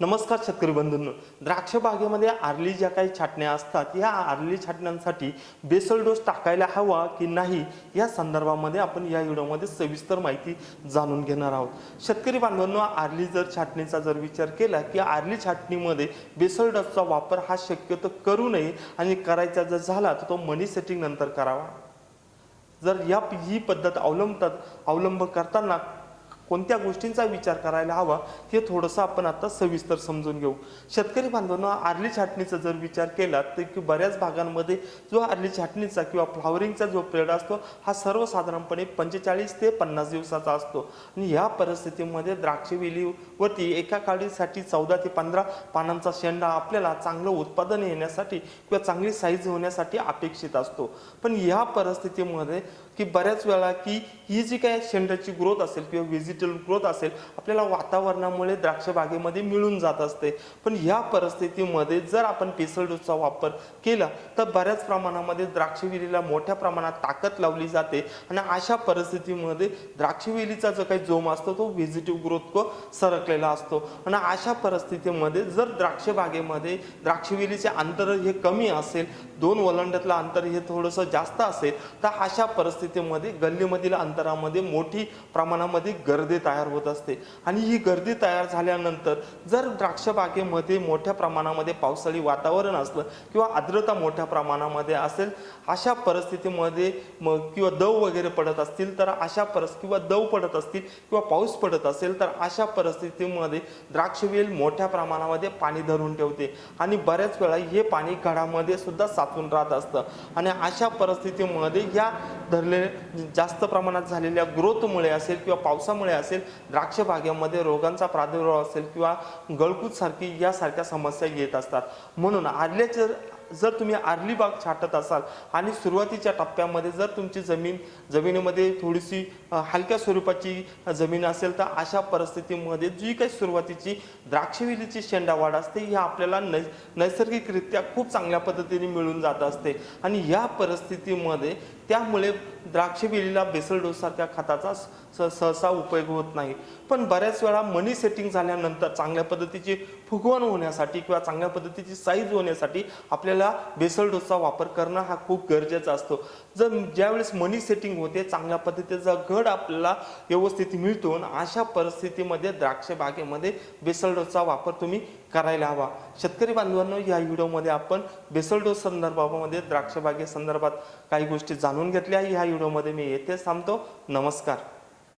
नमस्कार शेतकरी बंधूंनो. द्राक्ष बागेमध्ये आरली ज्या काही छाटण्या असतात या आरली छाटण्यांसाठी बेसल डोस टाकायला हवा की नाही या संदर्भामध्ये आपण या व्हिडिओमध्ये सविस्तर माहिती जाणून घेणार आहोत. शेतकरी बांधवांनो आरली जर छाटणीचा जर विचार केला की आरली छाटणीमध्ये बेसल डोसचा वापर हा शक्यतो करू नये आणि करायचा जर झाला तर तो मनी सेटिंग नंतर करावा. जर या ही पद्धत अवलंबतात अवलंब करताना कोणत्या गोष्टींचा विचार करायला हवा हे थोडंसं आपण आता सविस्तर समजून घेऊ. शेतकरी बांधवांना आरली छाटणीचा जर विचार केला तर की बऱ्याच भागांमध्ये जो आरली छाटणीचा किंवा फ्लावरिंगचा जो पिरियड असतो हा सर्वसाधारणपणे पंचेचाळीस ते पन्नास दिवसाचा असतो. आणि ह्या परिस्थितीमध्ये द्राक्ष वरती एका काळीसाठी चौदा ते पंधरा पानांचा शेंडा आपल्याला चांगलं उत्पादन येण्यासाठी किंवा चांगली साईज होण्यासाठी अपेक्षित असतो. पण या परिस्थितीमध्ये की बऱ्याच वेळा की ही जी काय शेंडाची ग्रोथ असेल किंवा व्हेजिटेबल ग्रोथ असेल आपल्याला वातावरणामुळे द्राक्ष बागेमध्ये मिळून जात असते. पण ह्या परिस्थितीमध्ये जर आपण पेसल वापर केला तर बऱ्याच प्रमाणामध्ये द्राक्षवेलीला मोठ्या प्रमाणात ताकद लावली जाते आणि अशा परिस्थितीमध्ये द्राक्षवेलीचा जो काही जोम असतो तो व्हेजिटिव्ह ग्रोथ को अडकलेला असतो. आणि अशा परिस्थितीमध्ये जर द्राक्ष बागेमध्ये द्राक्षवेलीचे अंतर हे कमी असेल दोन वलंड्यातलं अंतर हे थोडंसं जास्त असेल तर अशा परिस्थितीमध्ये गल्लीमधील अंतरामध्ये मोठी प्रमाणामध्ये गर्दी तयार होत असते. आणि ही गर्दी तयार झाल्यानंतर जर द्राक्ष बागेमध्ये मोठ्या प्रमाणामध्ये पावसाळी वातावरण असलं किंवा आर्द्रता मोठ्या प्रमाणामध्ये असेल अशा परिस्थितीमध्ये मग किंवा दव वगैरे पडत असतील तर अशा परस किंवा दव पडत असतील किंवा पाऊस पडत असेल तर अशा परिस्थितीमध्ये द्राक्षवेल मोठ्या प्रमाणामध्ये पाणी धरून ठेवते. आणि बऱ्याच वेळा हे पाणी घडामध्ये सुद्धा साचून राहत असतं. आणि अशा परिस्थितीमध्ये या धरले जास्त प्रमाणात झालेल्या ग्रोथमुळे असेल किंवा पावसामुळे असेल द्राक्ष बागेमध्ये रोगांचा प्रादुर्भाव असेल किंवा गळकूट सारखी यासारख्या समस्या येत असतात. म्हणून आर्ल्याचे जर तुम्ही आरली बाग छाटत असाल आणि सुरुवातीच्या टप्प्यामध्ये जर तुमची जमीन जमिनीमध्ये थोडीशी हलक्या स्वरूपाची जमीन असेल तर अशा परिस्थितीमध्ये जी काही सुरुवातीची द्राक्षवेलीची शेंडा वाढ असते ही आपल्याला नै नैसर्गिकरित्या खूप चांगल्या पद्धतीने मिळून जात असते. आणि या परिस्थितीमध्ये त्यामुळे द्राक्ष द्राक्षवेलीला बेसल डोससारख्या खताचा स- सहसा उपयोग होत नाही. पण बऱ्याच वेळा मनी सेटिंग झाल्यानंतर चांगल्या पद्धतीची फुगवण होण्यासाठी किंवा चांगल्या पद्धतीची साईज होण्यासाठी आपल्याला बेसल डोसचा वापर करणं हा खूप गरजेचा असतो. जर ज्यावेळेस मनी सेटिंग होते चांगल्या पद्धतीचा घड आपल्याला व्यवस्थित मिळतो आणि अशा परिस्थितीमध्ये द्राक्ष बागेमध्ये बेसल डोसचा वापर तुम्ही करायला हवा. शेतकरी बांधवांनो या व्हिडिओमध्ये आपण बेसल डोस संदर्भामध्ये द्राक्ष बागे संदर्भात काही गोष्टी जाणून घेतल्या. या ह्या व्हिडिओमध्ये मी येथे थांबतो. नमस्कार.